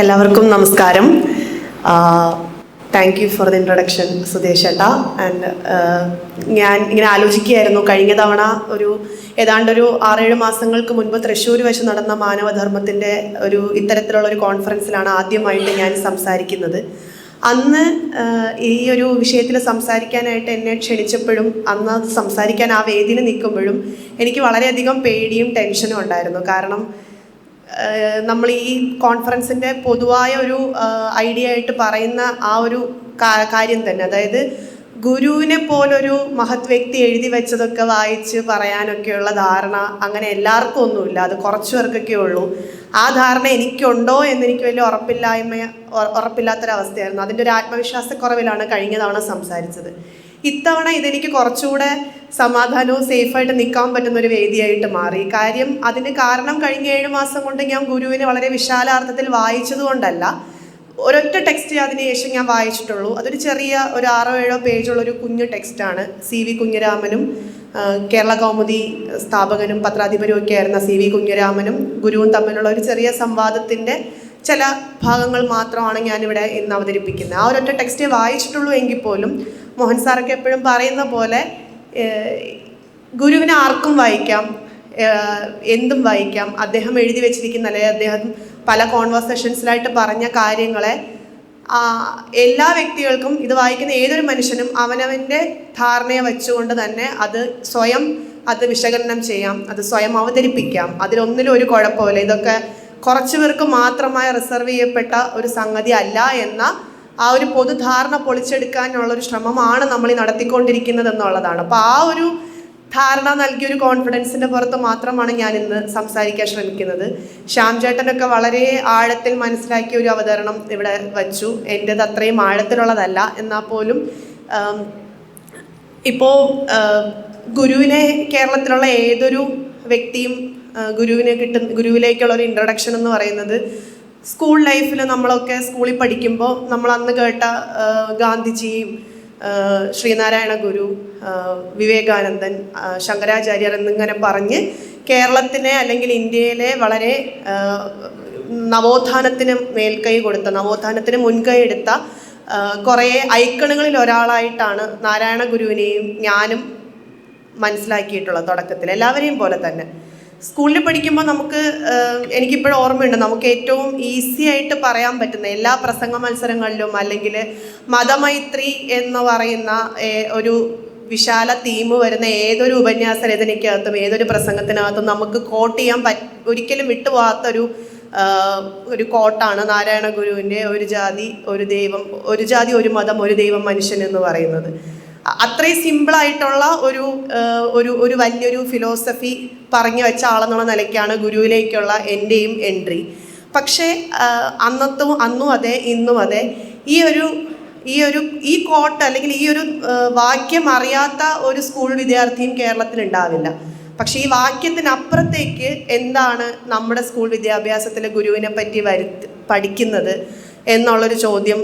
എല്ലാവർക്കും നമസ്കാരം. Thank you for the introduction Sudhesh ഏട്ടാ. ആൻഡ് ഞാൻ ഇങ്ങനെ ആലോചിക്കുകയായിരുന്നു. കഴിഞ്ഞ തവണ ഒരു ഏതാണ്ടൊരു ആറേഴ് മാസങ്ങൾക്ക് മുൻപ് തൃശ്ശൂർ വെച്ച് നടന്ന മാനവധർമ്മത്തിന്റെ ഒരു ഇത്തരത്തിലുള്ള ഒരു കോൺഫറൻസിലാണ് ആദ്യമായിട്ട് ഞാൻ സംസാരിക്കുന്നത്. അന്ന് ഈ ഒരു വിഷയത്തിൽ സംസാരിക്കാനായിട്ട് എന്നെ ക്ഷണിച്ചപ്പോഴും അന്ന് സംസാരിക്കാൻ ആ വേദിയിൽ നിൽക്കുമ്പോഴും എനിക്ക് വളരെയധികം പേടിയും ടെൻഷനും ഉണ്ടായിരുന്നു. കാരണം നമ്മൾ ഈ കോൺഫറൻസിന്റെ പൊതുവായ ഒരു ഐഡിയ ആയിട്ട് പറയുന്ന ആ ഒരു കാര്യം തന്നെ. അതായത് ഗുരുവിനെ പോലൊരു മഹത് വ്യക്തി എഴുതി വെച്ചതൊക്കെ വായിച്ച് പറയാനൊക്കെയുള്ള ധാരണ അങ്ങനെ എല്ലാവർക്കും ഒന്നുമില്ല. അത് കുറച്ചു പേർക്കൊക്കെ ഉള്ളൂ. ആ ധാരണ എനിക്കുണ്ടോ എന്നെനിക്ക് വലിയ ഉറപ്പില്ലായ്മ ഉറ- ഉറപ്പില്ലാത്തൊരവസ്ഥയായിരുന്നു. അതിന്റെ ഒരു ആത്മവിശ്വാസക്കുറവിലാണ് കഴിഞ്ഞ തവണ സംസാരിച്ചത്. ഇത്തവണ ഇതെനിക്ക് കുറച്ചുകൂടെ സമാധാനവും സേഫായിട്ട് നിൽക്കാൻ പറ്റുന്ന ഒരു വേദിയായിട്ട് മാറി. കാര്യം അതിന് കാരണം കഴിഞ്ഞ ഏഴ് മാസം കൊണ്ട് ഞാൻ ഗുരുവിനെ വളരെ വിശാലാർത്ഥത്തിൽ വായിച്ചതുകൊണ്ടല്ല ഒരൊറ്റ ടെക്സ്റ്റ് അതിനുശേഷം ഞാൻ വായിച്ചിട്ടുള്ളൂ. അതൊരു ചെറിയ ഒരു ആറോ ഏഴോ പേജുള്ള ഒരു കുഞ്ഞു ടെക്സ്റ്റാണ് സി വി കുഞ്ഞിരാമനും കേരള കൗമുദി സ്ഥാപകനും പത്രാധിപരും ഒക്കെ ആയിരുന്ന സി വി കുഞ്ഞിരാമനും ഗുരുവും തമ്മിലുള്ള ഒരു ചെറിയ സംവാദത്തിന്റെ ചില ഭാഗങ്ങൾ മാത്രമാണ് ഞാനിവിടെ ഇന്ന് അവതരിപ്പിക്കുന്നത്. ആ ഒരൊറ്റ ടെക്സ്റ്റേ വായിച്ചിട്ടുള്ളൂ എങ്കിൽ പോലും മോഹൻ സാറൊക്കെ എപ്പോഴും പറയുന്ന പോലെ ഗുരുവിനെ ആർക്കും വായിക്കാം എന്തും വായിക്കാം. അദ്ദേഹം എഴുതി വെച്ചിരിക്കുന്ന അല്ലെങ്കിൽ അദ്ദേഹം പല കോൺവെർസേഷൻസിലായിട്ട് പറഞ്ഞ കാര്യങ്ങളെ എല്ലാ വ്യക്തികൾക്കും ഇത് വായിക്കുന്ന ഏതൊരു മനുഷ്യനും അവനവന്റെ ധാരണയെ വെച്ചുകൊണ്ട് തന്നെ അത് സ്വയം അത് വിശകലനം ചെയ്യാം അത് സ്വയം അവതരിപ്പിക്കാം. അതിലൊന്നിലും ഒരു കുഴപ്പമില്ല. ഇതൊക്കെ കുറച്ചു പേർക്ക് മാത്രമായി റിസർവ് ചെയ്യപ്പെട്ട ഒരു സംഗതി അല്ല എന്ന ആ ഒരു പൊതുധാരണ പൊളിച്ചെടുക്കാനുള്ളൊരു ശ്രമമാണ് നമ്മൾ ഈ നടത്തിക്കൊണ്ടിരിക്കുന്നത് എന്നുള്ളതാണ്. അപ്പോൾ ആ ഒരു ധാരണ നൽകിയ ഒരു കോൺഫിഡൻസിന്റെ പുറത്ത് മാത്രമാണ് ഞാൻ ഇന്ന് സംസാരിക്കാൻ ശ്രമിക്കുന്നത്. ശ്യാം ചേട്ടനൊക്കെ വളരെ ആഴത്തിൽ മനസ്സിലാക്കിയ ഒരു അവതരണം ഇവിടെ വച്ചു. എന്റെത് അത്രയും ആഴത്തിലുള്ളതല്ല. എന്നാൽ പോലും ഇപ്പോൾ ഗുരുവിനെ കേരളത്തിലുള്ള ഏതൊരു വ്യക്തിയും ഗുരുവിനെ കിട്ടുന്ന ഗുരുവിലേക്കുള്ള ഒരു ഇൻട്രൊഡക്ഷൻ എന്ന് പറയുന്നത് സ്കൂൾ ലൈഫിൽ നമ്മളൊക്കെ സ്കൂളിൽ പഠിക്കുമ്പോൾ നമ്മൾ അന്ന് കേട്ട ഗാന്ധിജിയും ശ്രീനാരായണ ഗുരു വിവേകാനന്ദൻ ശങ്കരാചാര്യർ എന്നിങ്ങനെ പറഞ്ഞ് കേരളത്തിനെ അല്ലെങ്കിൽ ഇന്ത്യയിലെ വളരെ നവോത്ഥാനത്തിന് മേൽക്കൈ കൊടുത്ത നവോത്ഥാനത്തിന് മുൻകൈ എടുത്ത കുറേ ഐക്കണുകളിൽ ഒരാളായിട്ടാണ് നാരായണ ഗുരുവിനെയും ഞാനും മനസ്സിലാക്കിയിട്ടുള്ളത് തുടക്കത്തിൽ. എല്ലാവരെയും പോലെ തന്നെ. സ്കൂളിൽ പഠിക്കുമ്പോൾ നമുക്ക് എനിക്കിപ്പോഴും ഓർമ്മയുണ്ട് നമുക്ക് ഏറ്റവും ഈസി ആയിട്ട് പറയാൻ പറ്റുന്ന എല്ലാ പ്രസംഗ മത്സരങ്ങളിലും അല്ലെങ്കിൽ മതമൈത്രി എന്ന് പറയുന്ന ഒരു വിശാല തീം വരുന്ന ഏതൊരു ഉപന്യാസ രചനയ്ക്കകത്തും ഏതൊരു പ്രസംഗത്തിനകത്തും നമുക്ക് കോട്ട് ചെയ്യാൻ പറ്റ ഒരിക്കലും വിട്ടുപോകാത്തൊരു ഒരു കോട്ടാണ് നാരായണ ഗുരുവിന്റെ ഒരു ജാതി ഒരു ദൈവം ഒരു ജാതി ഒരു മതം ഒരു ദൈവം മനുഷ്യൻ എന്ന് പറയുന്നത്. അത്രയും സിമ്പിളായിട്ടുള്ള ഒരു ഒരു ഒരു വലിയൊരു ഫിലോസഫി പറഞ്ഞു വെച്ച ആളെന്നുള്ള നിലയ്ക്കാണ് ഗുരുവിലേക്കുള്ള എന്റെയും എൻട്രി പക്ഷേ അന്നത്തും അന്നും അതെ ഇന്നും അതെ ഈ ഒരു ഈ ഒരു ഈ കോട്ട് അല്ലെങ്കിൽ ഈ ഒരു വാക്യം അറിയാത്ത ഒരു സ്കൂൾ വിദ്യാർത്ഥിയും കേരളത്തിൽ ഉണ്ടാവില്ല. പക്ഷേ ഈ വാക്യത്തിനപ്പുറത്തേക്ക് എന്താണ് നമ്മുടെ സ്കൂൾ വിദ്യാഭ്യാസത്തിലെ ഗുരുവിനെ പറ്റി വരു പഠിക്കുന്നത്? എന്നുള്ളൊരു ചോദ്യം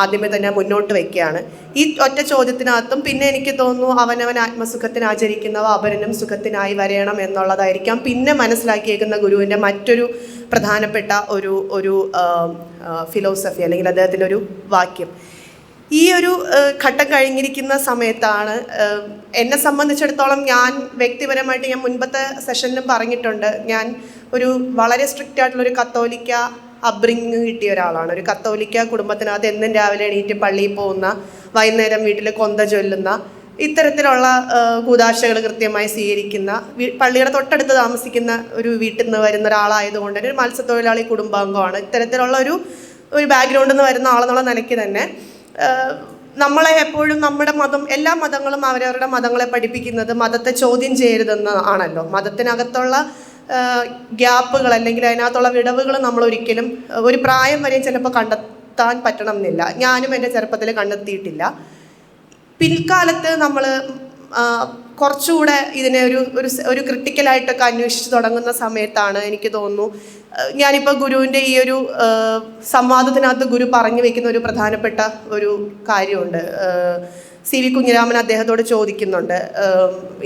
ആദ്യമേ തന്നെ മുന്നോട്ട് വയ്ക്കുകയാണ് ഈ ഒറ്റ ചോദ്യത്തിനകത്തും പിന്നെ എനിക്ക് തോന്നുന്നു അവനവൻ ആത്മസുഖത്തിന് ആചരിക്കുന്നവ അപരനും സുഖത്തിനായി വരയണം എന്നുള്ളതായിരിക്കാം. പിന്നെ മനസ്സിലാക്കിയേക്കുന്ന ഗുരുവിന്റെ മറ്റൊരു പ്രധാനപ്പെട്ട ഒരു ഒരു ഫിലോസഫി അല്ലെങ്കിൽ അദ്ദേഹത്തിന്റെ ഒരു വാക്യം. ഈ ഒരു ഘട്ടം കഴിഞ്ഞിരിക്കുന്ന സമയത്താണ് എന്നെ സംബന്ധിച്ചിടത്തോളം ഞാൻ വ്യക്തിപരമായിട്ട് ഞാൻ മുൻപത്തെ സെഷനിലും പറഞ്ഞിട്ടുണ്ട്. ഞാൻ ഒരു വളരെ സ്ട്രിക്റ്റ് ആയിട്ടുള്ള ഒരു കത്തോലിക്ക അബ്രിങ് കിട്ടിയ ഒരാളാണ്. ഒരു കത്തോലിക്ക കുടുംബത്തിനകത്ത് എന്നും രാവിലെ എണീറ്റ് പള്ളിയിൽ പോകുന്ന വൈകുന്നേരം വീട്ടിൽ കൊന്ത ചൊല്ലുന്ന ഇത്തരത്തിലുള്ള കൂതാശകൾ കൃത്യമായി സ്വീകരിക്കുന്ന പള്ളിയുടെ തൊട്ടടുത്ത് താമസിക്കുന്ന ഒരു വീട്ടിൽ നിന്ന് വരുന്ന ഒരാളായതുകൊണ്ട് ഒരു മത്സ്യത്തൊഴിലാളി കുടുംബാംഗമാണ്. ഇത്തരത്തിലുള്ള ഒരു ഒരു ബാക്ക്ഗ്രൗണ്ടിൽ നിന്ന് വരുന്ന ആളെന്നുള്ള നിലയ്ക്ക് തന്നെ നമ്മളെ എപ്പോഴും നമ്മുടെ മതം എല്ലാ മതങ്ങളും അവരവരുടെ മതങ്ങളെ പഠിപ്പിക്കുന്നത് മതത്തെ ചോദ്യം ചെയ്യരുതെന്ന് ആണല്ലോ. മതത്തിനകത്തുള്ള ഗ്യാപ്പുകൾ അല്ലെങ്കിൽ അതിനകത്തുള്ള വിടവുകൾ നമ്മൾ ഒരിക്കലും ഒരു പ്രായം വരെയും ചിലപ്പോൾ കണ്ടെത്താൻ പറ്റണം എന്നില്ല ഞാനും എന്റെ ചെറുപ്പത്തിൽ കണ്ടെത്തിയിട്ടില്ല. പിൽക്കാലത്ത് നമ്മൾ കുറച്ചുകൂടെ ഇതിനെ ഒരു ഒരു ഒരു ക്രിട്ടിക്കലായിട്ടൊക്കെ അന്വേഷിച്ച് തുടങ്ങുന്ന സമയത്താണ് എനിക്ക് തോന്നുന്നു ഞാനിപ്പോൾ ഗുരുവിന്റെ ഈ ഒരു സംവാദത്തിനകത്ത് ഗുരു പറഞ്ഞു വെക്കുന്ന ഒരു പ്രധാനപ്പെട്ട ഒരു കാര്യമുണ്ട്. സി വി കുഞ്ഞിരാമൻ അദ്ദേഹത്തോട് ചോദിക്കുന്നുണ്ട്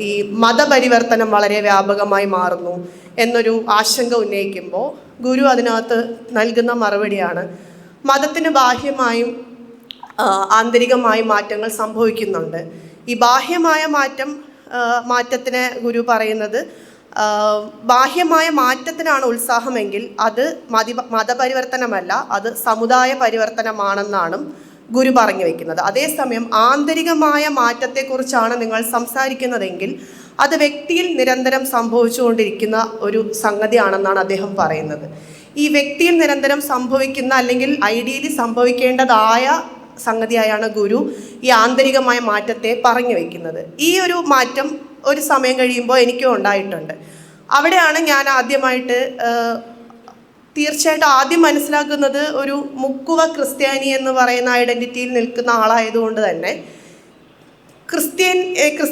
ഈ മതപരിവർത്തനം വളരെ വ്യാപകമായി മാറുന്നു. എന്നൊരു ആശങ്ക ഉന്നയിക്കുമ്പോൾ ഗുരു അതിനകത്ത് നൽകുന്ന മറുപടിയാണ്. മതത്തിന് ബാഹ്യമായും ആന്തരികമായ മാറ്റങ്ങൾ സംഭവിക്കുന്നുണ്ട്. ഈ ബാഹ്യമായ മാറ്റം മാറ്റത്തിന് ഗുരു പറയുന്നത് ബാഹ്യമായ മാറ്റത്തിനാണ് ഉത്സാഹമെങ്കിൽ അത് മതി മതപരിവർത്തനമല്ല അത് സമുദായ പരിവർത്തനമാണെന്നാണ് ഗുരു പറഞ്ഞു വയ്ക്കുന്നത് അതേസമയം ആന്തരികമായ മാറ്റത്തെക്കുറിച്ചാണ് നിങ്ങൾ സംസാരിക്കുന്നതെങ്കിൽ അത് വ്യക്തിയിൽ നിരന്തരം സംഭവിച്ചുകൊണ്ടിരിക്കുന്ന ഒരു സംഗതിയാണെന്നാണ് അദ്ദേഹം പറയുന്നത്. ഈ വ്യക്തിയിൽ നിരന്തരം സംഭവിക്കുന്ന അല്ലെങ്കിൽ ഐഡിയലി സംഭവിക്കേണ്ടതായ സംഗതിയായാണ് ഗുരു ഈ ആന്തരികമായ മാറ്റത്തെ പറഞ്ഞു വയ്ക്കുന്നത് ഈ ഒരു മാറ്റം ഒരു സമയം കഴിയുമ്പോൾ എനിക്കും ഉണ്ടായിട്ടുണ്ട്. അവിടെയാണ് ഞാൻ ആദ്യമായിട്ട് തീർച്ചയായിട്ടും ആദ്യം മനസ്സിലാക്കുന്നത് ഒരു മുക്കുവ ക്രിസ്ത്യാനി എന്ന് പറയുന്ന ഐഡന്റിറ്റിയിൽ നിൽക്കുന്ന ആളായതുകൊണ്ട് തന്നെ ക്രിസ്ത്യൻ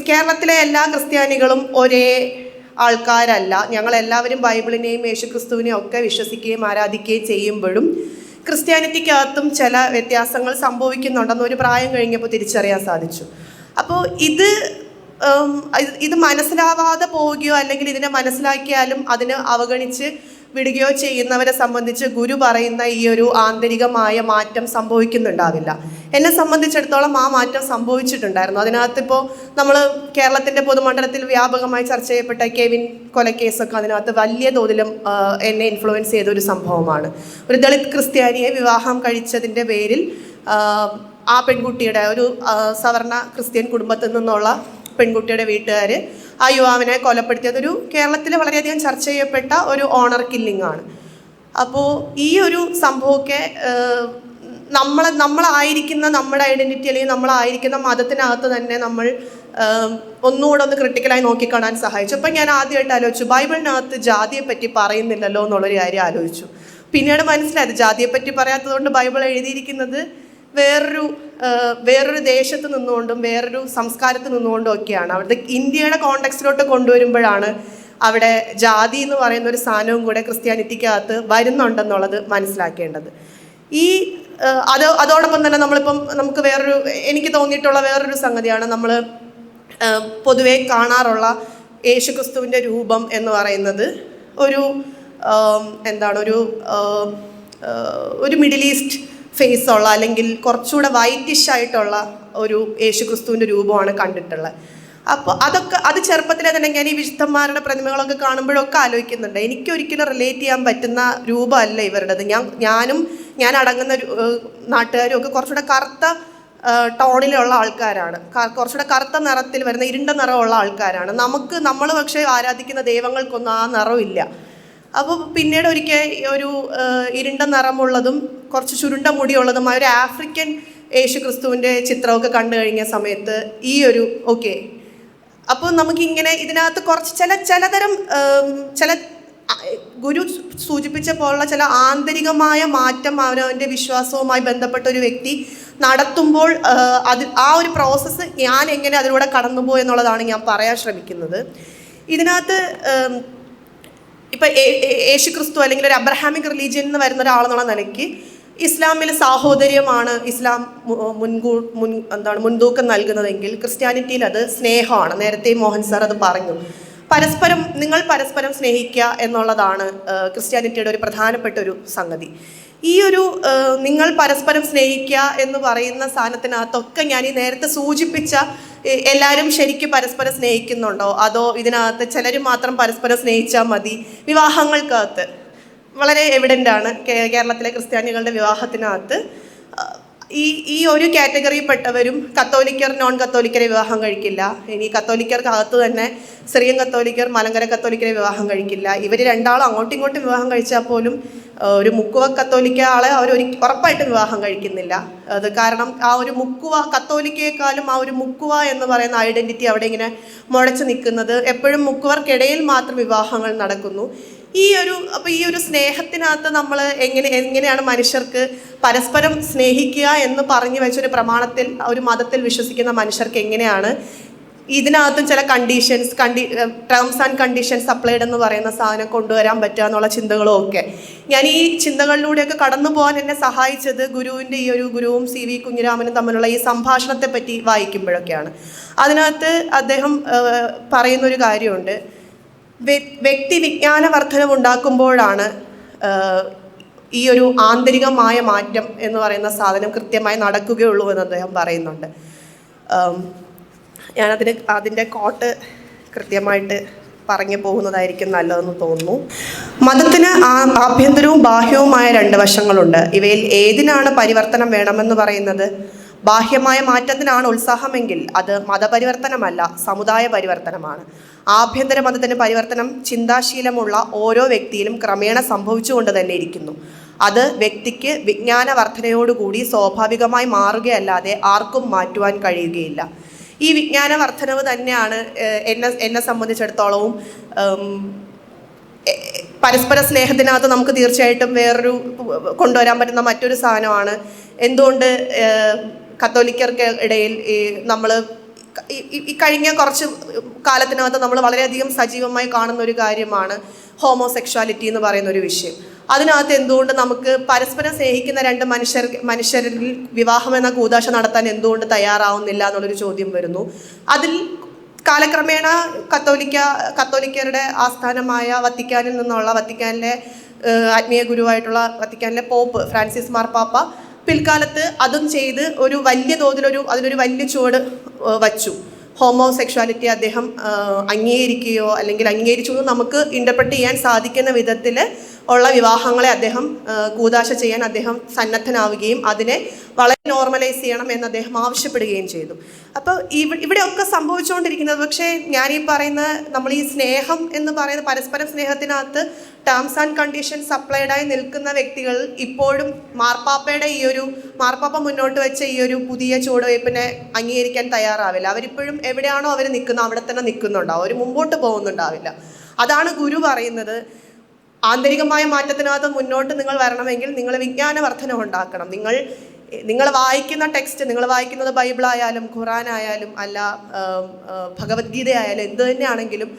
കേരളത്തിലെ എല്ലാ ക്രിസ്ത്യാനികളും ഒരേ ആൾക്കാരല്ല. ഞങ്ങൾ എല്ലാവരും ബൈബിളിനെയും യേശുക്രിസ്തുവിനെയും ഒക്കെ വിശ്വസിക്കുകയും ആരാധിക്കുകയും ചെയ്യുമ്പോഴും ക്രിസ്ത്യാനിറ്റിക്കകത്തും ചില വ്യത്യാസങ്ങൾ സംഭവിക്കുന്നുണ്ടെന്ന് ഒരു പ്രായം കഴിഞ്ഞപ്പോൾ തിരിച്ചറിയാൻ സാധിച്ചു. അപ്പോൾ ഇത് ഇത് മനസ്സിലാവാതെ പോവുകയോ അല്ലെങ്കിൽ ഇതിനെ മനസ്സിലാക്കിയാലും അതിനെ അവഗണിച്ച് വിടുകയോ ചെയ്യുന്നവരെ സംബന്ധിച്ച് ഗുരു പറയുന്ന ഈ ഒരു ആന്തരികമായ മാറ്റം സംഭവിക്കുന്നുണ്ടാവില്ല. എന്നെ സംബന്ധിച്ചിടത്തോളം ആ മാറ്റം സംഭവിച്ചിട്ടുണ്ടായിരുന്നു. അതിനകത്ത് ഇപ്പോൾ നമ്മൾ കേരളത്തിന്റെ പൊതുമണ്ഡലത്തിൽ വ്യാപകമായി ചർച്ച ചെയ്യപ്പെട്ട കെവിൻ കൊലക്കേസൊക്കെ അതിനകത്ത് വലിയ തോതിലും എന്നെ ഇൻഫ്ലുവൻസ് ചെയ്ത ഒരു സംഭവമാണ്. ഒരു ദളിത് ക്രിസ്ത്യാനിയെ വിവാഹം കഴിച്ചതിന്റെ പേരിൽ ആ പെൺകുട്ടിയുടെ ഒരു സവർണ ക്രിസ്ത്യൻ കുടുംബത്തിൽ നിന്നുള്ള പെൺകുട്ടിയുടെ വീട്ടുകാർ ആ യുവാവിനെ കൊലപ്പെടുത്തിയത്. ഒരു കേരളത്തിൽ വളരെയധികം ചർച്ച ചെയ്യപ്പെട്ട ഒരു ഓണർ കില്ലിംഗ് ആണ്. അപ്പോൾ ഈ ഒരു സംഭവമൊക്കെ നമ്മൾ നമ്മളായിരിക്കുന്ന നമ്മുടെ ഐഡന്റിറ്റി അല്ലെങ്കിൽ നമ്മളായിരിക്കുന്ന മതത്തിനകത്ത് തന്നെ നമ്മൾ ഒന്നുകൂടെ ഒന്ന് ക്രിട്ടിക്കലായി നോക്കിക്കാണാൻ സഹായിച്ചു. അപ്പം ഞാൻ ആദ്യമായിട്ട് ആലോചിച്ചു ബൈബിളിനകത്ത് ജാതിയെ പറ്റി പറയുന്നില്ലല്ലോ എന്നുള്ളൊരു കാര്യം ആലോചിച്ചു. പിന്നീട് മനസ്സിലായത് ജാതിയെ പറ്റി പറയാത്തതുകൊണ്ട് ബൈബിൾ എഴുതിയിരിക്കുന്നത് വേറൊരു വേറൊരു ദേശത്ത് നിന്നുകൊണ്ടും വേറൊരു സംസ്കാരത്ത് നിന്നുകൊണ്ടും ഒക്കെയാണ്. അവിടുത്തെ ഇന്ത്യയുടെ കോണ്ടെക്സ്റ്റിലോട്ട് കൊണ്ടുവരുമ്പോഴാണ് അവിടെ ജാതി എന്ന് പറയുന്ന ഒരു സാധനവും കൂടെ ക്രിസ്ത്യാനിറ്റിക്കകത്ത് വരുന്നുണ്ടെന്നുള്ളത് മനസ്സിലാക്കേണ്ടത്. ഈ അത് അതോടൊപ്പം തന്നെ നമ്മളിപ്പം നമുക്ക് വേറൊരു എനിക്ക് തോന്നിയിട്ടുള്ള വേറൊരു സംഗതിയാണ് നമ്മൾ പൊതുവേ കാണാറുള്ള യേശുക്രിസ്തുവിന്റെ രൂപം എന്ന് പറയുന്നത് ഒരു എന്താണ് ഒരു ഒരു മിഡിൽ ഈസ്റ്റ് ഫേസ് ഉള്ള അല്ലെങ്കിൽ കുറച്ചുകൂടെ വൈറ്റിഷ് ആയിട്ടുള്ള ഒരു യേശുക്രിസ്തുവിന്റെ രൂപമാണ് കണ്ടിട്ടുള്ളത്. അപ്പോൾ അതൊക്കെ അത് ചെറുപ്പത്തിലെ തന്നെ ഞാൻ ഈ വിശുദ്ധന്മാരുടെ പ്രതിമകളൊക്കെ കാണുമ്പോഴൊക്കെ ആലോചിക്കുന്നുണ്ട്. എനിക്കൊരിക്കലും റിലേറ്റ് ചെയ്യാൻ പറ്റുന്ന രൂപമല്ല ഇവരുടേത്. ഞാൻ ഞാനും ഞാൻ അടങ്ങുന്ന നാട്ടുകാരും ഒക്കെ കുറച്ചുകൂടെ കറുത്ത ടോണിലുള്ള ആൾക്കാരാണ്. കുറച്ചുകൂടെ കറുത്ത നിറത്തിൽ വരുന്ന ഇരുണ്ട നിറമുള്ള ആൾക്കാരാണ്. നമുക്ക് നമ്മൾ പക്ഷേ ആരാധിക്കുന്ന ദൈവങ്ങൾക്കൊന്നും ആ നിറമില്ല അപ്പോൾ പിന്നീട് ഒരിക്കൽ ഒരു ഇരുണ്ട നിറമുള്ളതും കുറച്ച് ചുരുണ്ട മുടിയുള്ളതുമായ ഒരു ആഫ്രിക്കൻ യേശു ക്രിസ്തുവിന്റെ ചിത്രമൊക്കെ കണ്ടു കഴിഞ്ഞ സമയത്ത് ഈ ഒരു ഓക്കെ. അപ്പോൾ നമുക്കിങ്ങനെ ഇതിനകത്ത് കുറച്ച് ചില ചിലതരം ചില ഗുരു സൂചിപ്പിച്ച പോലുള്ള ചില ആന്തരികമായ മാറ്റം അവനവന്റെ വിശ്വാസവുമായി ബന്ധപ്പെട്ട ഒരു വ്യക്തി നടത്തുമ്പോൾ അത് ആ ഒരു പ്രോസസ്സ് ഞാൻ എങ്ങനെ അതിലൂടെ കടന്നുപോയി എന്നുള്ളതാണ് ഞാൻ പറയാൻ ശ്രമിക്കുന്നത്. ഇതിനകത്ത് ഇപ്പം യേശു ക്രിസ്തു അല്ലെങ്കിൽ ഒരു അബ്രഹാമിക് റിലീജിയൻ എന്ന് വരുന്ന ഒരാളെന്നുള്ള നിലയ്ക്ക് ഇസ്ലാമിൽ സാഹോദര്യമാണ് ഇസ്ലാം മുൻകൂ മുൻ എന്താണ് മുൻതൂക്കം നൽകുന്നതെങ്കിൽ ക്രിസ്ത്യാനിറ്റിയിൽ അത് സ്നേഹമാണ്. നേരത്തെ മോഹൻ സാർ അത് പറഞ്ഞു. പരസ്പരം നിങ്ങൾ പരസ്പരം സ്നേഹിക്കുക എന്നുള്ളതാണ് ക്രിസ്ത്യാനിറ്റിയുടെ ഒരു പ്രധാനപ്പെട്ട ഒരു സംഗതി. ഈ ഒരു നിങ്ങൾ പരസ്പരം സ്നേഹിക്കുക എന്ന് പറയുന്ന സാധനത്തിനകത്തൊക്കെ ഞാൻ ഈ നേരത്തെ സൂചിപ്പിച്ച എല്ലാവരും ശരിക്കും പരസ്പരം സ്നേഹിക്കുന്നുണ്ടോ? അതോ ഇതിനകത്ത് ചിലർ മാത്രം പരസ്പരം സ്നേഹിച്ചാൽ മതി? വിവാഹങ്ങൾക്കകത്ത്. വളരെ എവിഡന്റ് ആണ് കേരളത്തിലെ ക്രിസ്ത്യാനികളുടെ വിവാഹത്തിനകത്ത്. ഈ ഈ ഒരു കാറ്റഗറിയിൽപ്പെട്ടവരും കത്തോലിക്കർ നോൺ കത്തോലിക്കരെ വിവാഹം കഴിക്കില്ല. ഇനി കത്തോലിക്കർക്കകത്ത് തന്നെ സിറിയൻ കത്തോലിക്കർ മലങ്കര കത്തോലിക്കരെ വിവാഹം കഴിക്കില്ല. ഇവർ രണ്ടാളും അങ്ങോട്ടും ഇങ്ങോട്ടും വിവാഹം കഴിച്ചാൽ പോലും ഒരു മുക്കുവ കത്തോലിക്ക ആളെ അവർ ഒരു ഉറപ്പായിട്ടും വിവാഹം കഴിക്കുന്നില്ല. അത് കാരണം ആ ഒരു മുക്കുവ കത്തോലിക്കയെക്കാളും ആ ഒരു മുക്കുവ എന്ന് പറയുന്ന ഐഡന്റിറ്റി അവിടെ ഇങ്ങനെ മുഴച്ചു നിൽക്കുന്നത്. എപ്പോഴും മുക്കുവർക്കിടയിൽ മാത്രം വിവാഹങ്ങൾ നടക്കുന്നു. ഈ ഒരു അപ്പോൾ ഈ ഒരു സ്നേഹത്തിനകത്ത് നമ്മൾ എങ്ങനെ എങ്ങനെയാണ് മനുഷ്യർക്ക് പരസ്പരം സ്നേഹിക്കുക എന്ന് പറഞ്ഞു വെച്ചൊരു പ്രമാണത്തിൽ ഒരു മതത്തിൽ വിശ്വസിക്കുന്ന മനുഷ്യർക്ക് എങ്ങനെയാണ് ഇതിനകത്തും ചില കണ്ടീഷൻസ് കണ്ടി ടേംസ് ആൻഡ് കണ്ടീഷൻസ് അപ്ലൈഡ് എന്ന് പറയുന്ന സാധനം കൊണ്ടുവരാൻ പറ്റുക എന്നുള്ള ചിന്തകളും ഒക്കെ. ഞാൻ ഈ ചിന്തകളിലൂടെയൊക്കെ കടന്നു പോകാൻ എന്നെ സഹായിച്ചത് ഗുരുവിന്റെ ഈ ഒരു ഗുരുവും സി വി കുഞ്ഞിരാമനും തമ്മിലുള്ള ഈ സംഭാഷണത്തെ പറ്റി വായിക്കുമ്പോഴൊക്കെയാണ്. അതിനകത്ത് അദ്ദേഹം പറയുന്നൊരു കാര്യമുണ്ട്. വ്യക്തി വിജ്ഞാന വർധനവ് ഉണ്ടാക്കുമ്പോഴാണ് ഈ ഒരു ആന്തരികമായ മാറ്റം എന്ന് പറയുന്ന സാധനം കൃത്യമായി നടക്കുകയുള്ളൂ എന്ന് അദ്ദേഹം പറയുന്നുണ്ട്. ഞാനതിന് അതിന്റെ കോട്ട് കൃത്യമായിട്ട് പറഞ്ഞു പോകുന്നതായിരിക്കും നല്ലതെന്ന് തോന്നുന്നു. മതത്തിന് ആഭ്യന്തരവും ബാഹ്യവുമായ രണ്ട് വശങ്ങളുണ്ട്. ഇവയിൽ ഏതിനാണ് പരിവർത്തനം വേണമെന്ന് പറയുന്നത്? ബാഹ്യമായ മാറ്റത്തിനാണ് ഉത്സാഹമെങ്കിൽ അത് മതപരിവർത്തനമല്ല സമുദായ പരിവർത്തനമാണ്. ആഭ്യന്തര മതത്തിന്റെ പരിവർത്തനം ചിന്താശീലമുള്ള ഓരോ വ്യക്തിയിലും ക്രമേണ സംഭവിച്ചുകൊണ്ട് തന്നെ ഇരിക്കുന്നു. അത് വ്യക്തിക്ക് വിജ്ഞാന വർധനയോടുകൂടി സ്വാഭാവികമായി മാറുകയല്ലാതെ ആർക്കും മാറ്റുവാൻ കഴിയുകയില്ല. ഈ വിജ്ഞാന വർധനവ് തന്നെയാണ് എന്നെ എന്നെ സംബന്ധിച്ചിടത്തോളവും പരസ്പര സ്നേഹത്തിനകത്ത് നമുക്ക് തീർച്ചയായിട്ടും വേറൊരു കൊണ്ടുവരാൻ പറ്റുന്ന മറ്റൊരു സാധനമാണ്. എന്തുകൊണ്ട് കത്തോലിക്കർക്ക് ഇടയിൽ ഈ നമ്മൾ ഈ കഴിഞ്ഞ കുറച്ച് കാലത്തിനകത്ത് നമ്മൾ വളരെയധികം സജീവമായി കാണുന്ന ഒരു കാര്യമാണ് ഹോമോസെക്ഷാലിറ്റി എന്ന് പറയുന്ന ഒരു വിഷയം. അതിനകത്ത് എന്തുകൊണ്ട് നമുക്ക് പരസ്പരം സ്നേഹിക്കുന്ന രണ്ട് മനുഷ്യർ മനുഷ്യരിൽ വിവാഹം എന്ന കൂതാശ നടത്താൻ എന്തുകൊണ്ട് തയ്യാറാവുന്നില്ല എന്നുള്ളൊരു ചോദ്യം വരുന്നു. അതിൽ കാലക്രമേണ കത്തോലിക്ക കത്തോലിക്കരുടെ ആസ്ഥാനമായ വത്തിക്കാനിൽ നിന്നുള്ള വത്തിക്കാനിലെ ആത്മീയ ഗുരുവായിട്ടുള്ള വത്തിക്കാനിലെ പോപ്പ് ഫ്രാൻസിസ് മാർപ്പാപ്പ പിൽക്കാലത്ത് അതും ചെയ്ത് ഒരു വലിയ തോതിലൊരു അതിനൊരു വലിയ ചുവട് വച്ചു. ഹോമോസെക്ഷുവാലിറ്റി അദ്ദേഹം അംഗീകരിക്കുകയോ അല്ലെങ്കിൽ അംഗീകരിച്ചു നമുക്ക് ഇന്റർപ്രറ്റ് ചെയ്യാൻ സാധിക്കുന്ന വിധത്തിൽ ഉള്ള വിവാഹങ്ങളെ അദ്ദേഹം കൂതാശ ചെയ്യാൻ അദ്ദേഹം സന്നദ്ധനാവുകയും അതിനെ വളരെ നോർമലൈസ് ചെയ്യണം എന്ന് അദ്ദേഹം ആവശ്യപ്പെടുകയും ചെയ്തു. അപ്പോൾ ഇവ ഇവിടെയൊക്കെ സംഭവിച്ചുകൊണ്ടിരിക്കുന്നത് പക്ഷേ ഞാൻ ഈ പറയുന്ന നമ്മൾ ഈ സ്നേഹം എന്ന് പറയുന്ന പരസ്പരം സ്നേഹത്തിനകത്ത് ടേംസ് ആൻഡ് കണ്ടീഷൻസ് അപ്ലൈഡായി നിൽക്കുന്ന വ്യക്തികൾ ഇപ്പോഴും മാർപ്പാപ്പയുടെ ഈ ഒരു മാർപ്പാപ്പ മുന്നോട്ട് വെച്ച ഈ ഒരു പുതിയ ചുവടുവയ്പ്പിനെ അംഗീകരിക്കാൻ തയ്യാറാവില്ല. അവരിപ്പോഴും എവിടെയാണോ അവർ നിൽക്കുന്നത് അവിടെ തന്നെ നിൽക്കുന്നുണ്ടാവും അവർ മുമ്പോട്ട് പോകുന്നുണ്ടാവില്ല. അതാണ് ഗുരു പറയുന്നത്. ആന്തരികമായ മാറ്റത്തിനകത്ത് മുന്നോട്ട് നിങ്ങൾ വരണമെങ്കിൽ നിങ്ങൾ വിജ്ഞാന വർധന ഉണ്ടാക്കണം. നിങ്ങൾ നിങ്ങൾ വായിക്കുന്ന ടെക്സ്റ്റ് നിങ്ങൾ വായിക്കുന്നത് ബൈബിളായാലും ഖുറാനായാലും അല്ല ഭഗവത്ഗീതയായാലും എന്ത് തന്നെയാണെങ്കിലും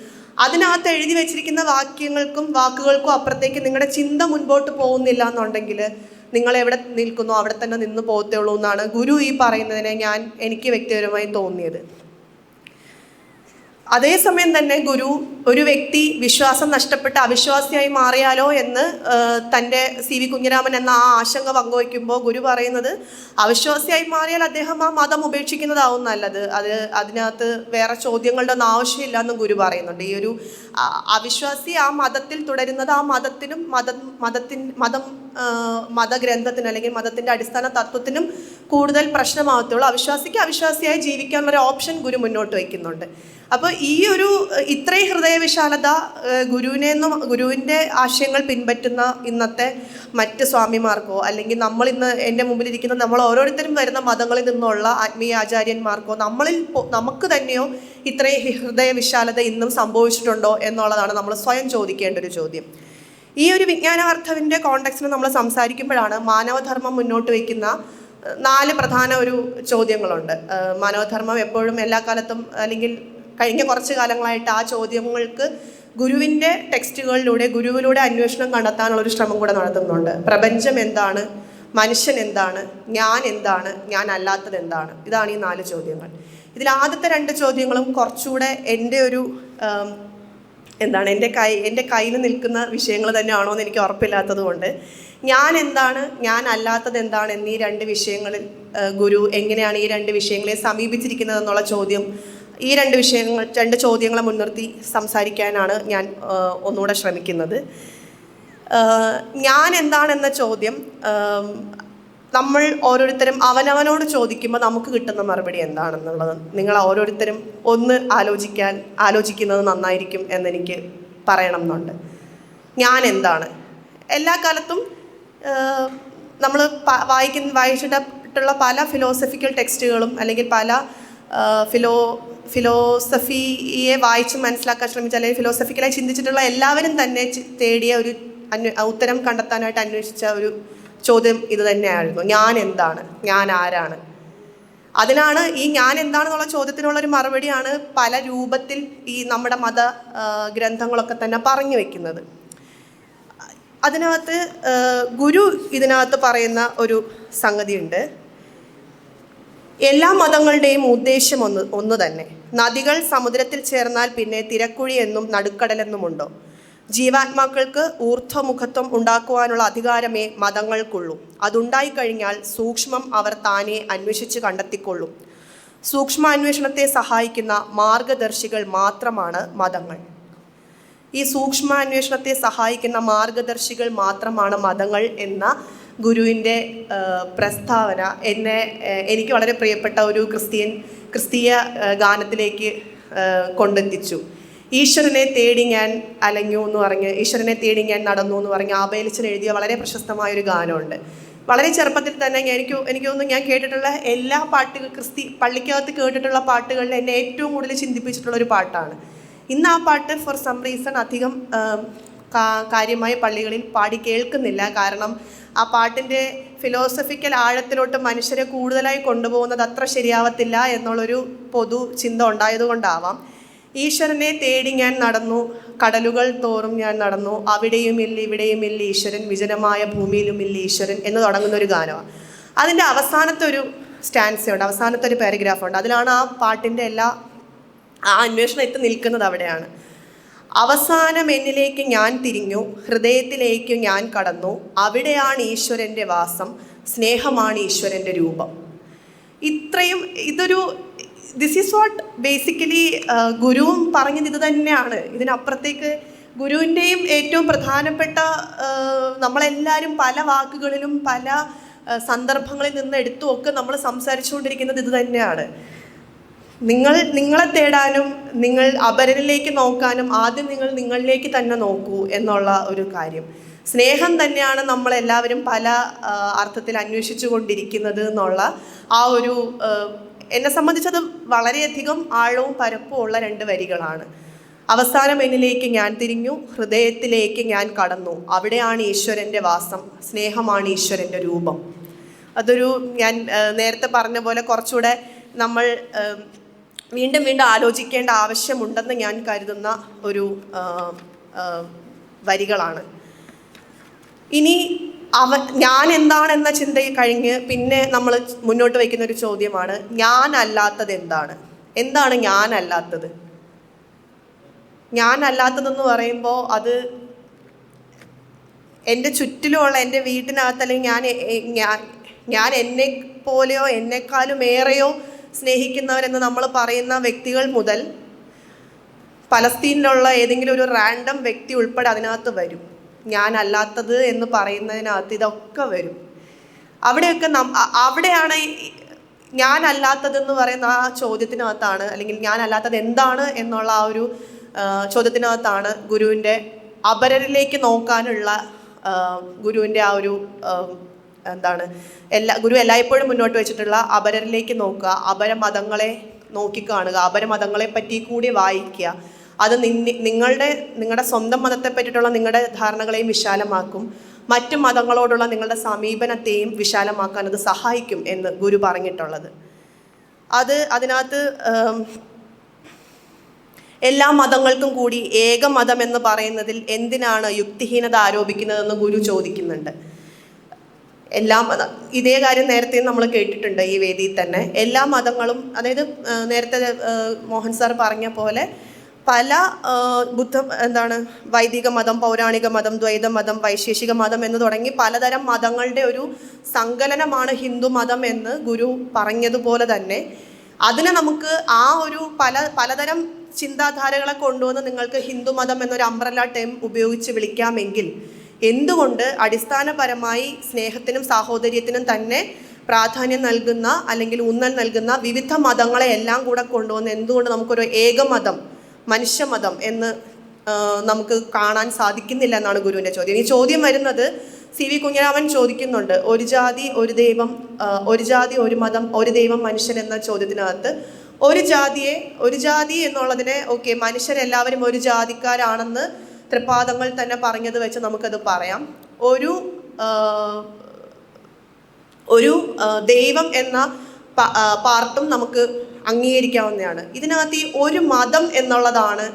അതിനകത്ത് എഴുതി വെച്ചിരിക്കുന്ന വാക്യങ്ങൾക്കും വാക്കുകൾക്കും അപ്പുറത്തേക്ക് നിങ്ങളുടെ ചിന്ത മുൻപോട്ട് പോകുന്നില്ല എന്നുണ്ടെങ്കിൽ നിങ്ങൾ എവിടെ നിൽക്കുന്നു അവിടെ തന്നെ നിന്ന് പോകത്തേ ഉള്ളൂ എന്നാണ് ഗുരു ഈ പറയുന്നതിനെ ഞാൻ എനിക്ക് വ്യക്തിപരമായി തോന്നിയത്. അതേസമയം തന്നെ ഗുരു ഒരു വ്യക്തി വിശ്വാസം നഷ്ടപ്പെട്ട് അവിശ്വാസിയായി മാറിയാലോ എന്ന് തന്റെ സി വി കുഞ്ഞിരാമൻ എന്ന ആ ആശങ്ക പങ്കുവയ്ക്കുമ്പോൾ ഗുരു പറയുന്നത് അവിശ്വാസിയായി മാറിയാൽ അദ്ദേഹം ആ മതം ഉപേക്ഷിക്കുന്നതാവും നല്ലത്. അത് അതിനകത്ത് വേറെ ചോദ്യങ്ങളുടെ ഒന്നും ആവശ്യമില്ല എന്നും ഗുരു പറയുന്നുണ്ട്. ഈ ഒരു അവിശ്വാസി ആ മതത്തിൽ തുടരുന്നത് ആ മതത്തിനും മത മതത്തിൻ മതം മതഗ്രന്ഥത്തിന് അല്ലെങ്കിൽ മതത്തിന്റെ അടിസ്ഥാന തത്വത്തിനും കൂടുതൽ പ്രശ്നമാകത്തുള്ളൂ അവിശ്വാസിക്ക് അവിശ്വാസിയായി ജീവിക്കാനുള്ള ഒരു ഓപ്ഷൻ ഗുരു മുന്നോട്ട് വയ്ക്കുന്നുണ്ട്. അപ്പോൾ ഈ ഒരു ഇത്രയും ഹൃദയവിശാലത ഗുരുവിനെ നിന്നും ഗുരുവിന്റെ ആശയങ്ങൾ പിൻപറ്റുന്ന ഇന്നത്തെ മറ്റ് സ്വാമിമാർക്കോ അല്ലെങ്കിൽ നമ്മൾ ഇന്ന് എന്റെ മുമ്പിലിരിക്കുന്ന നമ്മൾ ഓരോരുത്തരും വരുന്ന മതങ്ങളിൽ നിന്നുള്ള ആത്മീയ ആചാര്യന്മാർക്കോ നമ്മളിൽ നമുക്ക് തന്നെയോ ഇത്രയും ഹൃദയവിശാലത ഇന്നും സംഭവിച്ചിട്ടുണ്ടോ എന്നുള്ളതാണ് നമ്മൾ സ്വയം ചോദിക്കേണ്ട ഒരു ചോദ്യം. ഈ ഒരു വിജ്ഞാനാർത്ഥവിന്റെ കോണ്ടെക്സ്റ്റിൽ നമ്മൾ സംസാരിക്കുമ്പോഴാണ് മാനവധർമ്മം മുന്നോട്ട് വയ്ക്കുന്ന നാല് പ്രധാന ഒരു ചോദ്യങ്ങളുണ്ട്. മാനവധർമ്മം എപ്പോഴും എല്ലാ കാലത്തും അല്ലെങ്കിൽ കഴിഞ്ഞ കുറച്ച് കാലങ്ങളായിട്ട് ആ ചോദ്യങ്ങൾക്ക് ഗുരുവിന്റെ ടെക്സ്റ്റുകളിലൂടെ ഗുരുവിലൂടെ അന്വേഷണം കണ്ടെത്താനുള്ള ഒരു ശ്രമം കൂടെ നടത്തുന്നുണ്ട്. പ്രപഞ്ചം എന്താണ്? മനുഷ്യൻ എന്താണ്? ഞാൻ എന്താണ്? ഞാൻ അല്ലാത്തത് എന്താണ്? ഇതാണ് ഈ നാല് ചോദ്യങ്ങൾ. ഇതിൽ ആദ്യത്തെ രണ്ട് ചോദ്യങ്ങളും കുറച്ചുകൂടെ എന്റെ ഒരു എന്താണ് എന്റെ കൈ എന്റെ കയ്യിൽ നിൽക്കുന്ന വിഷയങ്ങൾ തന്നെയാണോ എന്ന് എനിക്ക് ഉറപ്പില്ലാത്തത് കൊണ്ട് ഞാൻ എന്താണ്? ഞാൻ അല്ലാത്തത് എന്താണ്? എന്നീ രണ്ട് വിഷയങ്ങളിൽ ഗുരു എങ്ങനെയാണ് ഈ രണ്ട് വിഷയങ്ങളെ സമീപിച്ചിരിക്കുന്നത് എന്നുള്ള ചോദ്യം ഈ രണ്ട് വിഷയങ്ങൾ രണ്ട് ചോദ്യങ്ങളെ മുൻനിർത്തി സംസാരിക്കാനാണ് ഞാൻ ഒന്നുകൂടെ ശ്രമിക്കുന്നത്. ഞാൻ എന്താണെന്ന ചോദ്യം നമ്മൾ ഓരോരുത്തരും അവനവനോട് ചോദിക്കുമ്പോൾ നമുക്ക് കിട്ടുന്ന മറുപടി എന്താണെന്നുള്ളത് നിങ്ങൾ ഓരോരുത്തരും ഒന്ന് ആലോചിക്കാൻ ആലോചിക്കുന്നത് നന്നായിരിക്കും എന്നെനിക്ക് പറയണം എന്നുണ്ട് ഞാൻ എന്താണ്? എല്ലാ കാലത്തും നമ്മൾ വായിക്കുന്ന വായിച്ചിട്ടുള്ള പല ഫിലോസഫിക്കൽ ടെക്സ്റ്റുകളും അല്ലെങ്കിൽ പല ഫിലോ ഫിലോസഫിയെ വായിച്ച് മനസ്സിലാക്കാൻ ശ്രമിച്ച അല്ലെങ്കിൽ ഫിലോസഫിക്കലായി ചിന്തിച്ചിട്ടുള്ള എല്ലാവരും തന്നെ തേടിയ ഒരു ഉത്തരം കണ്ടെത്താനായിട്ട് അന്വേഷിച്ച ഒരു ചോദ്യം ഇത് തന്നെയായിരുന്നു. ഞാൻ എന്താണ്? ഞാൻ ആരാണ്? അതിനാണ് ഈ ഞാൻ എന്താണെന്നുള്ള ചോദ്യത്തിനുള്ള ഒരു മറുപടിയാണ് പല രൂപത്തിൽ ഈ നമ്മുടെ മത ഗ്രന്ഥങ്ങളൊക്കെ തന്നെ പറഞ്ഞു വെക്കുന്നത്. അതിനകത്ത് ഗുരു ഇതിനകത്ത് പറയുന്ന ഒരു സംഗതിയുണ്ട്. എല്ലാ മതങ്ങളുടെയും ഉദ്ദേശ്യം ഒന്ന് ഒന്ന് തന്നെ. നദികൾ സമുദ്രത്തിൽ ചേർന്നാൽ പിന്നെ തിരക്കുഴി എന്നും നടുക്കടലെന്നുമുണ്ടോ? ജീവാത്മാക്കൾക്ക് ഊർധ്വമുഖത്വം ഉണ്ടാക്കുവാനുള്ള അധികാരമേ മതങ്ങൾക്കുള്ളൂ. അതുണ്ടായിക്കഴിഞ്ഞാൽ സൂക്ഷ്മം അവർ താനെ അന്വേഷിച്ച് കണ്ടെത്തിക്കൊള്ളും. സൂക്ഷ്മാന്വേഷണത്തെ സഹായിക്കുന്ന മാർഗദർശികൾ മാത്രമാണ് മതങ്ങൾ. ഈ സൂക്ഷ്മാന്വേഷണത്തെ സഹായിക്കുന്ന മാർഗദർശികൾ മാത്രമാണ് മതങ്ങൾ എന്ന ഗുരുവിന്റെ പ്രസ്താവന എന്നെ എനിക്ക് വളരെ പ്രിയപ്പെട്ട ഒരു ക്രിസ്ത്യൻ ക്രിസ്തീയ ഗാനത്തിലേക്ക് കൊണ്ടെത്തിച്ചു. ഈശ്വരനെ തേടി ഞാൻ അലഞ്ഞു എന്ന് പറഞ്ഞ് ഈശ്വരനെ തേടി ഞാൻ നടന്നു എന്ന് പറഞ്ഞ് ആബേലിച്ചൻ എഴുതിയ വളരെ പ്രശസ്തമായൊരു ഗാനമുണ്ട്. വളരെ ചെറുപ്പത്തിൽ തന്നെ ഞാൻ എനിക്ക് എനിക്ക് തോന്നുന്നു ഞാൻ കേട്ടിട്ടുള്ള എല്ലാ പാട്ടുകൾ ക്രിസ്തി പള്ളിക്കകത്ത് കേട്ടിട്ടുള്ള പാട്ടുകളിൽ എന്നെ ഏറ്റവും കൂടുതൽ ചിന്തിപ്പിച്ചിട്ടുള്ള ഒരു പാട്ടാണ്. ഇന്ന് ആ പാട്ട് ഫോർ സം റീസൺ അധികം കാര്യമായി പള്ളികളിൽ പാടി കേൾക്കുന്നില്ല. കാരണം ആ പാട്ടിന്റെ ഫിലോസഫിക്കൽ ആഴത്തിലോട്ട് മനുഷ്യരെ കൂടുതലായി കൊണ്ടുപോകുന്നത് അത്ര ശരിയാവത്തില്ല എന്നുള്ളൊരു പൊതു ചിന്ത ഉണ്ടായതുകൊണ്ടാവാം. ഈശ്വരനെ തേടി ഞാൻ നടന്നു. കടലുകൾ തോറും ഞാൻ നടന്നു. അവിടെയും ഇല്ല ഇവിടെയും ഇല്ല ഈശ്വരൻ. വിജനമായ ഭൂമിയിലും ഇല്ല ഈശ്വരൻ എന്ന് തുടങ്ങുന്ന ഒരു ഗാനമാണ്. അതിന്റെ അവസാനത്തെ ഒരു സ്റ്റാൻസുണ്ട് അവസാനത്തെ ഒരു പാരഗ്രാഫ് ഉണ്ട്. അതിലാണ് ആ പാട്ടിന്റെ എല്ലാ ആ അന്വേഷണം എത്തി നിൽക്കുന്നത് അവിടെയാണ്. അവസാനം എന്നിലേക്ക് ഞാൻ തിരിഞ്ഞു ഹൃദയത്തിലേക്ക് ഞാൻ കടന്നു. അവിടെയാണ് ഈശ്വരന്റെ വാസം സ്നേഹമാണ് ഈശ്വരന്റെ രൂപം. ഇത്രയും ഇതൊരു ദിസ് ഈസ് വാട്ട് ബേസിക്കലി ഗുരുവും പറഞ്ഞത് ഇത് തന്നെയാണ്. ഇതിനപ്പുറത്തേക്ക് ഗുരുവിന്റെയും ഏറ്റവും പ്രധാനപ്പെട്ട നമ്മളെല്ലാവരും പല വാക്കുകളിലും പല സന്ദർഭങ്ങളിൽ നിന്ന് എടുത്തുമൊക്കെ നമ്മൾ സംസാരിച്ചുകൊണ്ടിരിക്കുന്നത് ഇത് തന്നെയാണ്. നിങ്ങൾ നിങ്ങളെ തേടാനും നിങ്ങൾ അപരനിലേക്ക് നോക്കാനും ആദ്യം നിങ്ങൾ നിങ്ങളിലേക്ക് തന്നെ നോക്കൂ എന്നുള്ള ഒരു കാര്യം. സ്നേഹം തന്നെയാണ് നമ്മളെല്ലാവരും പല അർത്ഥത്തിൽ അന്വേഷിച്ചു കൊണ്ടിരിക്കുന്നത് എന്നുള്ള ആ ഒരു എന്നെ സംബന്ധിച്ചത് വളരെയധികം ആഴവും പരപ്പും ഉള്ള രണ്ട് വരികളാണ്. അവസാനം എന്നിലേക്ക് ഞാൻ തിരിഞ്ഞു ഹൃദയത്തിലേക്ക് ഞാൻ കടന്നു. അവിടെയാണ് ഈശ്വരന്റെ വാസം സ്നേഹമാണ് ഈശ്വരന്റെ രൂപം. അതൊരു ഞാൻ നേരത്തെ പറഞ്ഞ പോലെ കുറച്ചുകൂടെ നമ്മൾ വീണ്ടും വീണ്ടും ആലോചിക്കേണ്ട ആവശ്യമുണ്ടെന്ന് ഞാൻ കരുതുന്ന ഒരു വരികളാണ്. ഇനി അവ ഞാൻ എന്താണെന്ന ചിന്ത കഴിഞ്ഞ് പിന്നെ നമ്മൾ മുന്നോട്ട് വയ്ക്കുന്ന ഒരു ചോദ്യമാണ് ഞാൻ അല്ലാത്തത് എന്താണ് എന്താണ് ഞാൻ അല്ലാത്തതെന്ന് പറയുമ്പോൾ അത് എന്റെ ചുറ്റിലുമുള്ള എന്റെ വീട്ടിനകത്ത് അല്ലെങ്കിൽ ഞാൻ ഞാൻ എന്നെ പോലെയോ എന്നെക്കാളും ഏറെയോ സ്നേഹിക്കുന്നവരെന്ന് നമ്മൾ പറയുന്ന വ്യക്തികൾ മുതൽ പലസ്തീനിലുള്ള ഏതെങ്കിലും ഒരു റാൻഡം വ്യക്തി ഉൾപ്പെടെ അതിനകത്ത് വരും. ഞാനല്ലാത്തത് എന്ന് പറയുന്നതിനകത്ത് ഇതൊക്കെ വരും. അവിടെയൊക്കെ നം അവിടെയാണ് ഞാനല്ലാത്തതെന്ന് പറയുന്ന ആ ചോദ്യത്തിനകത്താണ് അല്ലെങ്കിൽ ഞാനല്ലാത്തത് എന്താണ് എന്നുള്ള ആ ഒരു ചോദ്യത്തിനകത്താണ് ഗുരുവിന്റെ അപരരിലേക്ക് നോക്കാനുള്ള ഗുരുവിന്റെ ആ ഒരു എന്താണ് എല്ലാ ഗുരു എല്ലായ്പ്പോഴും മുന്നോട്ട് വെച്ചിട്ടുള്ള അപരരിലേക്ക് നോക്കുക അപരമതങ്ങളെ നോക്കിക്കാണുക അപരമതങ്ങളെ പറ്റി കൂടി വായിക്കുക. അത് നിങ്ങളുടെ നിങ്ങളുടെ സ്വന്തം മതത്തെ പറ്റിയിട്ടുള്ള നിങ്ങളുടെ ധാരണകളെയും വിശാലമാക്കും. മറ്റു മതങ്ങളോടുള്ള നിങ്ങളുടെ സമീപനത്തെയും വിശാലമാക്കാൻ അത് സഹായിക്കും എന്ന് ഗുരു പറഞ്ഞിട്ടുള്ളത്. അത് അതിനകത്ത് എല്ലാ മതങ്ങൾക്കും കൂടി ഏകമതം എന്ന് പറയുന്നതിൽ എന്തിനാണ് യുക്തിഹീനത ആരോപിക്കുന്നതെന്ന് ഗുരു ചോദിക്കുന്നുണ്ട്. എല്ലാ മത ഇതേ കാര്യം നേരത്തെ നമ്മൾ കേട്ടിട്ടുണ്ട് ഈ വേദിയിൽ തന്നെ. എല്ലാ മതങ്ങളും അതായത് നേരത്തെ മോഹൻ സാർ പറഞ്ഞ പോലെ പല ബുദ്ധ എന്താണ് വൈദിക മതം പൗരാണിക മതം ദ്വൈത മതം വൈശേഷിക മതം എന്ന് തുടങ്ങി പലതരം മതങ്ങളുടെ ഒരു സങ്കലനമാണ് ഹിന്ദു മതം എന്ന് ഗുരു പറഞ്ഞതുപോലെ തന്നെ അതിനെ നമുക്ക് ആ ഒരു പല പലതരം ചിന്താധാരകളെ കൊണ്ടുവന്ന് നിങ്ങൾക്ക് ഹിന്ദു മതം എന്നൊരു അംബ്രല്ല ടേം ഉപയോഗിച്ച് വിളിക്കാമെങ്കിൽ എന്തുകൊണ്ട് അടിസ്ഥാനപരമായി സ്നേഹത്തിനും സാഹോദര്യത്തിനും തന്നെ പ്രാധാന്യം നൽകുന്ന അല്ലെങ്കിൽ ഊന്നൽ നൽകുന്ന വിവിധ മതങ്ങളെ എല്ലാം കൂടെ കൊണ്ടുവന്ന് എന്തുകൊണ്ട് നമുക്കൊരു ഏകമതം മനുഷ്യമതം എന്ന് നമുക്ക് കാണാൻ സാധിക്കുന്നില്ല എന്നാണ് ഗുരുവിന്റെ ചോദ്യം. ഈ ചോദ്യം വരുന്നത് സി വി കുഞ്ഞരാമൻ ചോദിക്കുന്നുണ്ട് ഒരു ജാതി ഒരു ദൈവം ഒരു ജാതി ഒരു മതം ഒരു ദൈവം മനുഷ്യൻ എന്ന ചോദ്യത്തിനകത്ത് ഒരു ജാതിയെ ഒരു ജാതി എന്നുള്ളതിനെ ഓക്കെ മനുഷ്യരെല്ലാവരും ഒരു ജാതിക്കാരാണെന്ന് തൃപ്പാദങ്ങൾ തന്നെ പറഞ്ഞത് വെച്ച് നമുക്കത് പറയാം. ഒരു ഒരു ദൈവം എന്ന പാർട്ടും നമുക്ക് അംഗീകരിക്കാവുന്നതാണ്. ഇതിനകത്ത് ഈ ഒരു മതം എന്നുള്ളതാണ്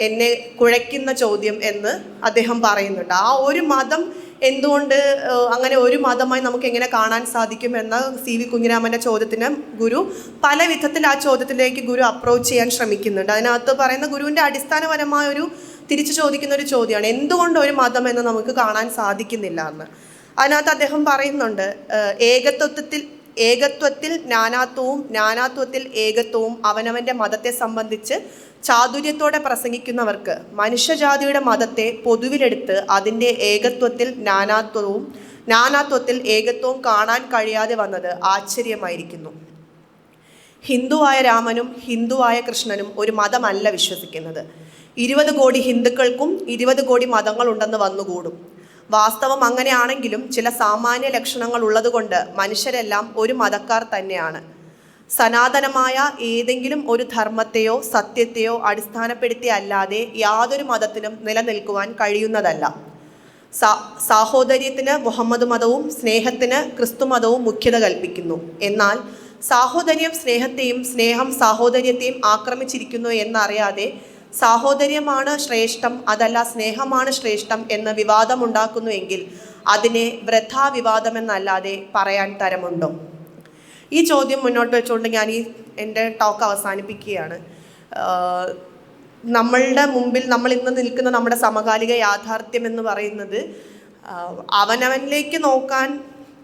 എന്നെ കുഴയ്ക്കുന്ന ചോദ്യം എന്ന് അദ്ദേഹം പറയുന്നുണ്ട്. ആ ഒരു മതം എന്തുകൊണ്ട് അങ്ങനെ ഒരു മതമായി നമുക്ക് എങ്ങനെ കാണാൻ സാധിക്കും എന്ന സി വി കുഞ്ഞിരാമന്റെ ചോദ്യത്തിന് ഗുരു പല വിധത്തിൽ ആ ചോദ്യത്തിലേക്ക് ഗുരു അപ്രോച്ച് ചെയ്യാൻ ശ്രമിക്കുന്നുണ്ട്. അതിനകത്ത് പറയുന്ന ഗുരുവിന്റെ അടിസ്ഥാനപരമായ ഒരു തിരിച്ചു ചോദിക്കുന്ന ഒരു ചോദ്യമാണ്. എന്തുകൊണ്ട് ഒരു മതം എന്ന് നമുക്ക് കാണാൻ സാധിക്കുന്നില്ല എന്ന്. അതിനകത്ത് അദ്ദേഹം പറയുന്നുണ്ട് ഏകത്വത്തിൽ ഏകത്വത്തിൽ നാനാത്വവും നാനാത്വത്തിൽ ഏകത്വവും അവനവന്റെ മതത്തെ സംബന്ധിച്ച് ചാതുര്യത്തോടെ പ്രസംഗിക്കുന്നവർക്ക് മനുഷ്യജാതിയുടെ മതത്തെ പൊതുവിലെടുത്ത് അതിന്റെ ഏകത്വത്തിൽ നാനാത്വവും നാനാത്വത്തിൽ ഏകത്വവും കാണാൻ കഴിയാതെ വന്നത് ആശ്ചര്യമായിരിക്കുന്നു. ഹിന്ദുവായ രാമനും ഹിന്ദുവായ കൃഷ്ണനും ഒരു മതമല്ല വിശ്വസിക്കുന്നത്. ഇരുപത് കോടി ഹിന്ദുക്കൾക്കും ഇരുപത് കോടി മതങ്ങളുണ്ടെന്ന് വന്നുകൂടും. വാസ്തവം അങ്ങനെയാണെങ്കിലും ചില സാമാന്യ ലക്ഷണങ്ങൾ ഉള്ളതുകൊണ്ട് മനുഷ്യരെല്ലാം ഒരു മതക്കാർ തന്നെയാണ്. സനാതനമായ ഏതെങ്കിലും ഒരു ധർമ്മത്തെയോ സത്യത്തെയോ അടിസ്ഥാനപ്പെടുത്തി അല്ലാതെ യാതൊരു മതത്തിനും നിലനിൽക്കുവാൻ കഴിയുന്നതല്ല. സാഹോദര്യത്തിന് മുഹമ്മദ് മതവും സ്നേഹത്തിന് ക്രിസ്തു മതവും മുഖ്യത കൽപ്പിക്കുന്നു. എന്നാൽ സാഹോദര്യം സ്നേഹത്തെയും സ്നേഹം സാഹോദര്യത്തെയും ആക്രമിച്ചിരിക്കുന്നു എന്നറിയാതെ സാഹോദര്യമാണ് ശ്രേഷ്ഠം അതല്ല സ്നേഹമാണ് ശ്രേഷ്ഠം എന്ന് വിവാദമുണ്ടാക്കുന്നുവെങ്കിൽ അതിനെ വൃഥാ വിവാദമെന്നല്ലാതെ പറയാൻ തരമുണ്ടോ? ഈ ചോദ്യം മുന്നോട്ട് വെച്ചുകൊണ്ട് ഞാൻ ഈ എന്റെ ടോക്ക് അവസാനിപ്പിക്കുകയാണ്. നമ്മളുടെ മുമ്പിൽ നമ്മൾ ഇന്ന് നിൽക്കുന്ന നമ്മുടെ സമകാലിക യാഥാർത്ഥ്യം എന്ന് പറയുന്നത് അവനവനിലേക്ക് നോക്കാൻ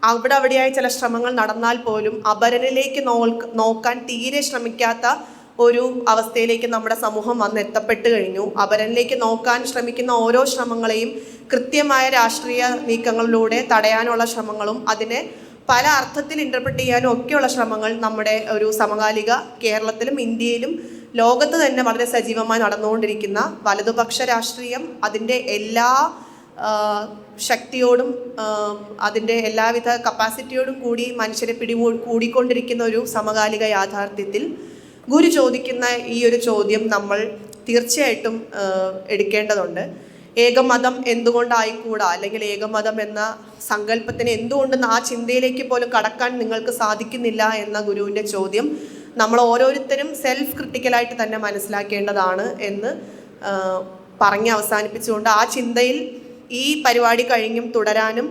അവിടെ അവിടെയായി ചില ശ്രമങ്ങൾ നടന്നാൽ പോലും അപരനിലേക്ക് നോക്ക് നോക്കാൻ തീരെ ശ്രമിക്കാത്ത ഒരു അവസ്ഥയിലേക്ക് നമ്മുടെ സമൂഹം വന്ന് എത്തപ്പെട്ട് കഴിഞ്ഞു. അപരനിലേക്ക് നോക്കാൻ ശ്രമിക്കുന്ന ഓരോ ശ്രമങ്ങളെയും കൃത്യമായ രാഷ്ട്രീയ നീക്കങ്ങളിലൂടെ തടയാനുള്ള ശ്രമങ്ങളും അതിനെ പല അർത്ഥത്തിൽ ഇന്റർപ്രറ്റ് ചെയ്യാനും ഒക്കെയുള്ള ശ്രമങ്ങൾ നമ്മുടെ ഒരു സമകാലിക കേരളത്തിലും ഇന്ത്യയിലും ലോകത്ത് തന്നെ വളരെ സജീവമായി നടന്നുകൊണ്ടിരിക്കുന്ന വലതുപക്ഷ രാഷ്ട്രീയം അതിന്റെ എല്ലാ ശക്തിയോടും അതിന്റെ എല്ലാവിധ കപ്പാസിറ്റിയോടും കൂടി മനുഷ്യരെ പിടികൂടിക്കൊണ്ടിരിക്കുന്ന ഒരു സമകാലിക യാഥാർത്ഥ്യത്തിൽ ഗുരു ചോദിക്കുന്ന ഈ ഒരു ചോദ്യം നമ്മൾ തീർച്ചയായിട്ടും എടുക്കേണ്ടതുണ്ട്. ഏകമതം എന്തുകൊണ്ടായിക്കൂടാ? അല്ലെങ്കിൽ ഏകമതം എന്ന സങ്കല്പത്തിന് എന്തുകൊണ്ട് ആ ചിന്തയിലേക്ക് പോലും കടക്കാൻ നിങ്ങൾക്ക് സാധിക്കുന്നില്ല എന്ന ഗുരുവിന്റെ ചോദ്യം നമ്മൾ ഓരോരുത്തരും സെൽഫ് ക്രിട്ടിക്കലായിട്ട് തന്നെ മനസ്സിലാക്കേണ്ടതാണ് എന്ന് പറഞ്ഞ് അവസാനിപ്പിച്ചുകൊണ്ട് ആ ചിന്തയിൽ ഈ പരിപാടി കഴിഞ്ഞും തുടരാനും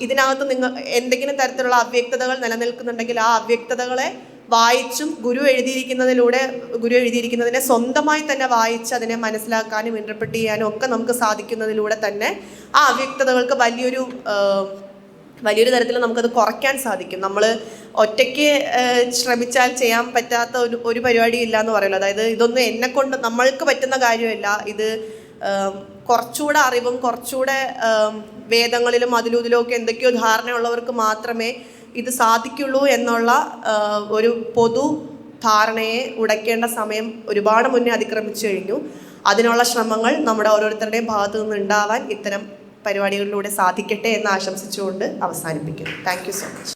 ഇതിനകത്ത് നിങ്ങൾ എന്തെങ്കിലും തരത്തിലുള്ള അവ്യക്തതകൾ നിലനിൽക്കുന്നുണ്ടെങ്കിൽ ആ അവ്യക്തതകളെ വായിച്ചും ഗുരു എഴുതിയിരിക്കുന്നതിലൂടെ ഗുരു എഴുതിയിരിക്കുന്നതിനെ സ്വന്തമായി തന്നെ വായിച്ച് അതിനെ മനസ്സിലാക്കാനും ഇന്റർപ്രറ്റ് ചെയ്യാനും ഒക്കെ നമുക്ക് സാധിക്കുന്നതിലൂടെ തന്നെ ആ അവ്യക്തതകൾക്ക് വലിയൊരു വലിയൊരു തരത്തിൽ നമുക്കത് കുറയ്ക്കാൻ സാധിക്കും. നമ്മൾ ഒറ്റയ്ക്ക് ശ്രമിച്ചാൽ ചെയ്യാൻ പറ്റാത്ത ഒരു ഒരു പരിപാടിയും ഇല്ല എന്ന് പറയുന്നത് അതായത് ഇതൊന്നും എന്നെ കൊണ്ട് നമ്മൾക്ക് പറ്റുന്ന കാര്യമല്ല. ഇത് കുറച്ചുകൂടെ അറിവും കുറച്ചുകൂടെ വേദങ്ങളിലും അതിലും ഇതിലും ഒക്കെ എന്തൊക്കെയോ ധാരണയുള്ളവർക്ക് മാത്രമേ ഇത് സാധിക്കുള്ളൂ എന്നുള്ള ഒരു പൊതു ധാരണയെ ഉടയ്ക്കേണ്ട സമയം ഒരുപാട് മുന്നേ അതിക്രമിച്ചു കഴിഞ്ഞു. അതിനുള്ള ശ്രമങ്ങൾ നമ്മുടെ ഓരോരുത്തരുടെയും ഭാഗത്തു നിന്ന് ഉണ്ടാവാൻ ഇത്തരം പരിപാടികളിലൂടെ സാധിക്കട്ടെ എന്ന് ആശംസിച്ചുകൊണ്ട് അവസാനിപ്പിക്കുന്നു. Thank so much